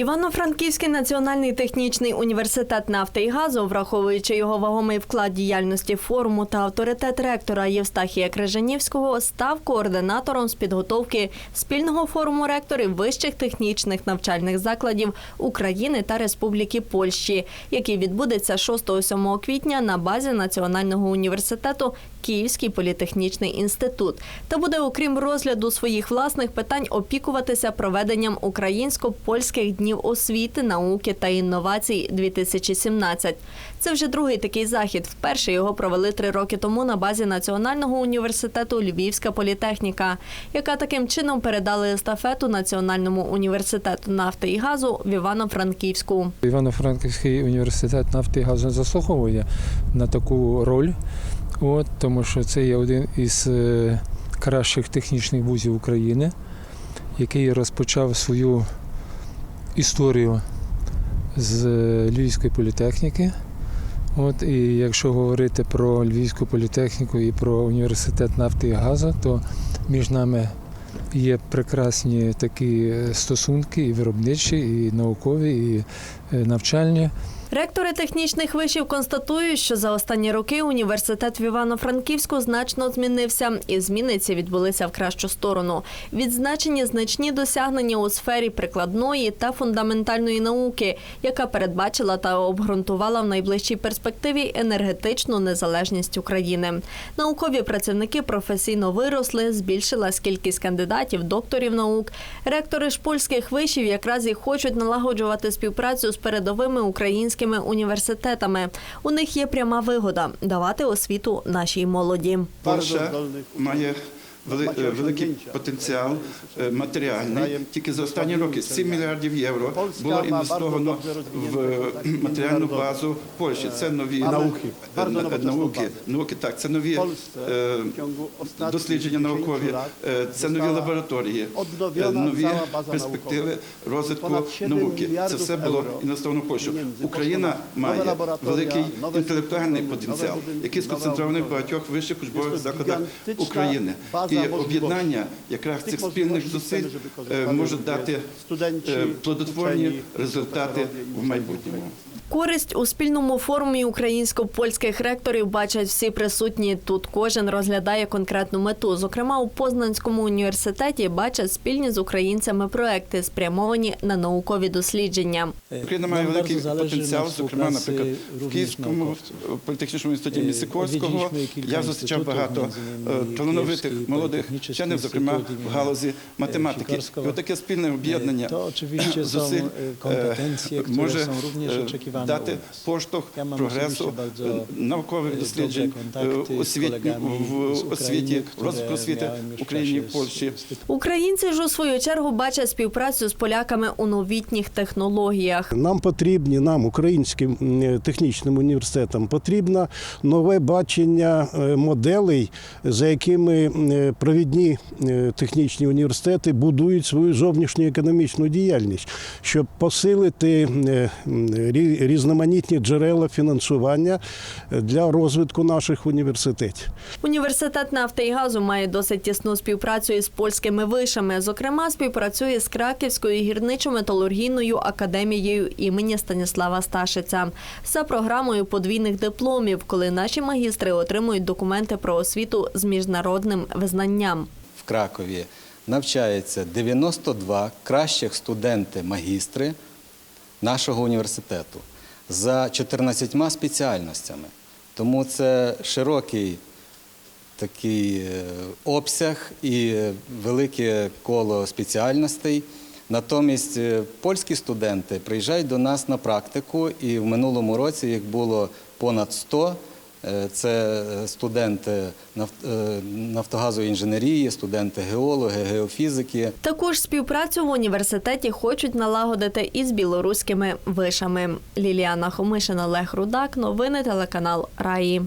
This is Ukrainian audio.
Івано-Франківський національний технічний університет нафти і газу, враховуючи його вагомий вклад діяльності форуму та авторитет ректора Євстахія Крижанівського, став координатором з підготовки спільного форуму ректорів вищих технічних навчальних закладів України та Республіки Польщі, який відбудеться 6-7 квітня на базі Національного університету Київський політехнічний інститут та буде, окрім розгляду своїх власних питань, опікуватися проведенням українсько-польських днів освіти, науки та інновацій 2017. Це вже другий такий захід. Вперше його провели три роки тому на базі Національного університету Львівська політехніка, яка таким чином передали естафету Національному університету нафти і газу в Івано-Франківську. Івано-Франківський університет нафти і газу заслуговує на таку роль, от, тому що це є один із е, кращих технічних вузів України, який розпочав свою історію з е, Львівської політехніки. От, і якщо говорити про Львівську політехніку і про університет нафти і газу, то між нами є прекрасні такі е, стосунки і виробничі, і наукові, і навчальні. Ректори технічних вишів констатують, що за останні роки університет в Івано-Франківську значно змінився, і зміни ці відбулися в кращу сторону. Відзначені значні досягнення у сфері прикладної та фундаментальної науки, яка передбачила та обґрунтувала в найближчій перспективі енергетичну незалежність України. Наукові працівники професійно виросли, збільшилась кількість кандидатів, докторів наук. Ректори ж польських вишів якраз і хочуть налагоджувати співпрацю з передовими українськими університетами. У них є пряма вигода давати освіту нашій молоді. Перше має великий потенціал е, матеріальний. Тільки за останні роки 7 мільярдів євро було інвестовано в е, матеріальну базу Польщі. Це нові Науки. е, науки. Науки так, це нові дослідження наукові, це нові лабораторії, нові перспективи розвитку науки. Це все було інвестовано в Польщу. Україна має великий інтелектуальний потенціал, який сконцентрований в багатьох вищих учбових закладах України. І об'єднання якраз цих спільних зусиль е, може дати е, плодотворні результати в майбутньому. Користь у спільному форумі українсько-польських ректорів бачать всі присутні. Тут кожен розглядає конкретну мету. Зокрема, у Познанському університеті бачать спільні з українцями проекти, спрямовані на наукові дослідження. Україна має великий потенціал, зокрема, наприклад, в Київському політехнічному інституті Місикорського. Я зустрічав багато е, талановитих молодих вчених, зокрема в галузі математики. І отаке спільне об'єднання зусиль е, може е, дати поштовх прогресу е, наукових е, досліджень е, освітні в освіті, розвитку освіти в Україні, Польщі. Українці ж у свою чергу бачать співпрацю з поляками у новітніх технологіях. Нам потрібні, нам, українським технічним університетам, потрібно нове бачення е, моделей, за якими е, провідні е, технічні університети будують свою зовнішню економічну діяльність, щоб посилити е, рі- різноманітні джерела фінансування е, для розвитку наших університетів. Університет нафти і газу має досить тісну співпрацю із польськими вишами. Зокрема, співпрацює з Краківською гірничо-металургійною академією імені Станіслава Сташиця за програмою подвійних дипломів, коли наші магістри отримують документи про освіту з міжнародним визнанням. в Кракові навчається 92 кращих студенти-магістри нашого університету за 14 спеціальностями. Тому це широкий такий е, обсяг і велике коло спеціальностей. Натомість е, польські студенти приїжджають до нас на практику, і в минулому році їх було понад 100. Е, Це студенти нафт- е, нафтогазової інженерії, студенти геологи, геофізики. Також співпрацю в університеті хочуть налагодити із білоруськими вишами. Ліліана Хомишина, Олег Рудак. Новини телеканал Раї.